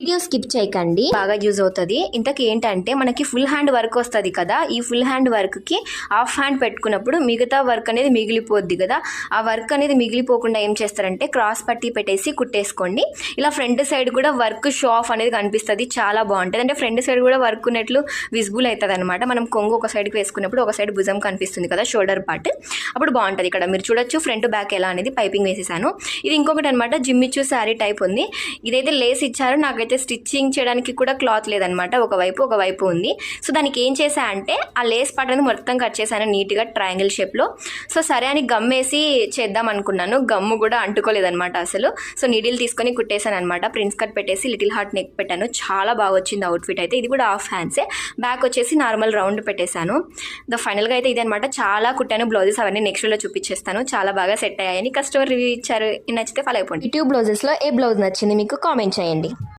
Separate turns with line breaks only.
Video skip చేయకండి. బాగా use అవుతుంది. ఇంతకు ఏంటంటే మనకి ఫుల్ హ్యాండ్ వర్క్ వస్తుంది కదా. ఈ ఫుల్ హ్యాండ్ వర్క్కి హాఫ్ హ్యాండ్ పెట్టుకున్నప్పుడు మిగతా వర్క్ అనేది మిగిలిపోద్ది కదా. ఆ వర్క్ అనేది మిగిలిపోకుండా ఏం చేస్తారంటే క్రాస్ పట్టి పెట్టేసి కుట్టేసుకోండి. ఇలా ఫ్రంట్ సైడ్ కూడా వర్క్ షో ఆఫ్ అనేది కనిపిస్తుంది. చాలా బాగుంటుంది. అంటే ఫ్రంట్ సైడ్ కూడా వర్క్ ఉన్నట్లు విజిబుల్ అవుతుంది అనమాట మనం కొంగు ఒక సైడ్కి వేసుకున్నప్పుడు ఒక సైడ్ భుజం కనిపిస్తుంది కదా షోల్డర్ పార్ట్ అప్పుడు బాగుంటుంది ఇక్కడ. మీరు చూడొచ్చు ఫ్రంట్ బ్యాక్ ఎలా అనేది పైపింగ్ వేసేసాను. ఇది ఇంకొకటి అనమాట జిమ్మిచ్చు శారీ టైప్ ఉంది. ఇదైతే లేస్ ఇచ్చారు. నాకైతే స్టిచ్చింగ్ చేయడానికి కూడా క్లాత్ లేదనమాట. ఒకవైపు ఒకవైపు ఉంది. సో దానికి ఏం చేశా అంటే ఆ లేస్ పార్ట్ అనేది మొత్తం కట్ చేశాను నీట్గా ట్రయాంగిల్ షేప్లో. సో సరే అని గమ్ వేసి చేద్దాం అనుకున్నాను. గమ్ము కూడా అంటుకోలేదనమాట అసలు. సో నీడిల్ తీసుకొని కుట్టేశాను అనమాట. ప్రిన్స్ కట్ పెట్టేసి లిటిల్ హార్ట్ నెక్ పెట్టాను. చాలా బాగా వచ్చింది అవుట్ఫిట్ అయితే. ఇది కూడా హాఫ్ హ్యాండ్సే. బ్యాక్ వచ్చేసి నార్మల్ రౌండ్ పెట్టేశాను. ద ఫైనల్గా అయితే ఇది అనమాట. చాలా కుట్టాను బ్లౌజెస్ అవన్నీ నెక్స్ట్లో చూపించేస్తాను చాలా బాగా సెట్ అయ్యాయని కస్టమర్ రివ్యూ ఇచ్చారు. నచ్చితే ఫాలో అయిపోండి. ఈ బ్లౌజెస్లో ఏ బ్లౌజ్ నచ్చింది మీకు కామెంట్ చేయండి.